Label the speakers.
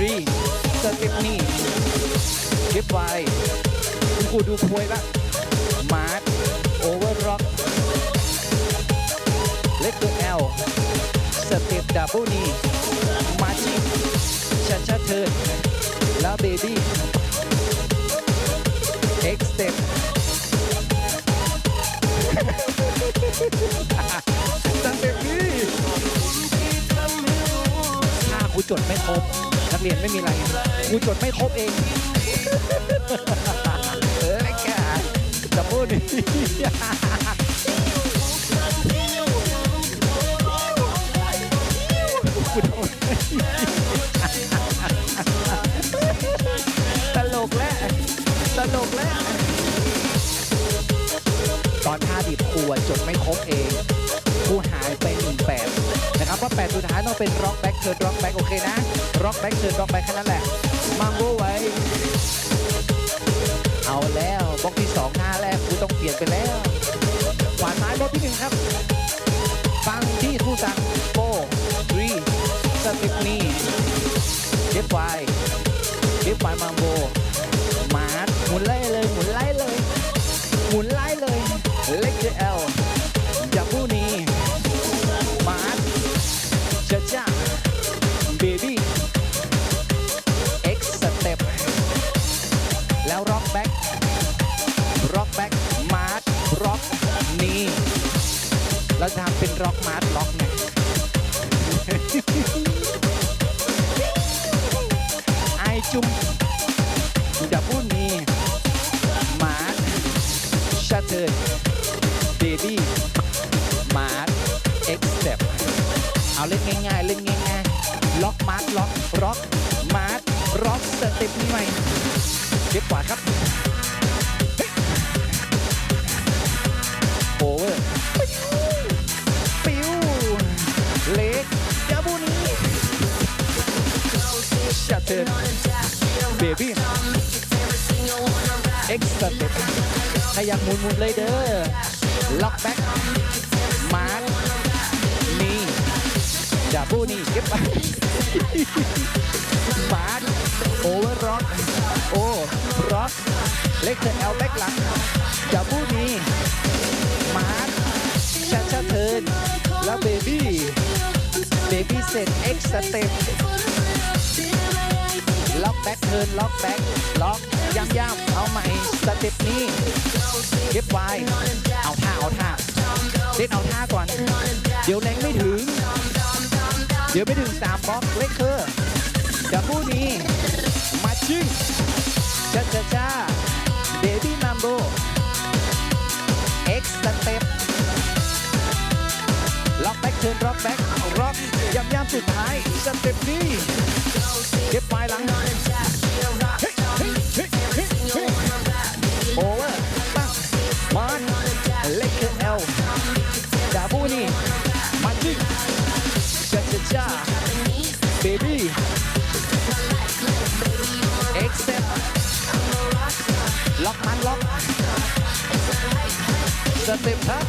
Speaker 1: รีสเต็ปนี่เก็บไว้คุณกูดูควยละมาร์คโอเวอร์ร็อกเล็กตัวแอลสเต็ปดับเบิลนีมาชิงชัดชัดเทิร์นแล้วเบบี้เอ็กสเต็ปตั้งแต่นี้ถ้าครูจดไม่ครบ นักเรียนไม่มีอะไรครูจดไม่ครบเองเออไอ้แกจะพูดกูโดนตลกแล้วตลกแล้ว ตอนท่าดิบครูอะจดไม่ครบเอง นะครับเพราะแปดสุดท้ายต้องเป็นร็อกแบ็กเทิร์ร็อกแบ็กโอเคนะร็อกแบ็กเทิร์ร็อกแบ็กแค่นั้นแหละมังโบไว้ เอาแล้วบล็อกที่สองหน้าแรกครูต้องเปลี่ยนไปแล้วขวาซ้ายบล็อกที่หนึ่งครับฟังที่ครูสังโฟทรีสเต็ปนี้เก็บไวเก็บไวมังโบ เราจะทำเป็นร็อกมาร์ล็อกไงไอจุ่มอย่าพูดนี้มาร์ชัตเทิร์เบบี้มาร์เอ็กซ์เต็ปเอาเล่นง่ายๆ เล่นง่ายๆ ล็อกมาร์ล็อกร็อกมาร์ร็อกสเต็ปนี้ใหม่เก็บกว่าครับ เบบี้เอ็กซ์เต็ปขยับหมุนหมุนๆเลยเด้อล็อกแบ็กมาร์นี่ดับเบิลนี่เก็บไปมาร์โอเวอร์ร็อกโอ้ร็อกเล็กเธอแอลแบ็กหลังดับเบิลนี่มาร์ชัดชัดเทิร์นแล้วเบบี้เบบี้เสร็จเอ็กซ์สเต็ป ล็อกแบ็กเทิร์นล็อกแบ็กล็อกย้ำย้ำเอาใหม่สเต็ปนี้เก็บไว้เอาท่าเอาท่าเล่นเอาท่าก่อน เดี๋ยวแรงไม่ถึง เดี๋ยวไม่ถึงสามบล็อกเล็กเคอร์เดี๋ยวผู้นี้มาชึ่งจ้าจ้าจ้าเบบี้มัมโบเอ็กซ์สเต็ปล็อกแบ็กเทิร์นล็อกแบ็กล็อกย้ำย้ำสุดท้ายสเต็ปนี้เก็บไว้หลัง ล็อกมันล็อกสเต็ปครับ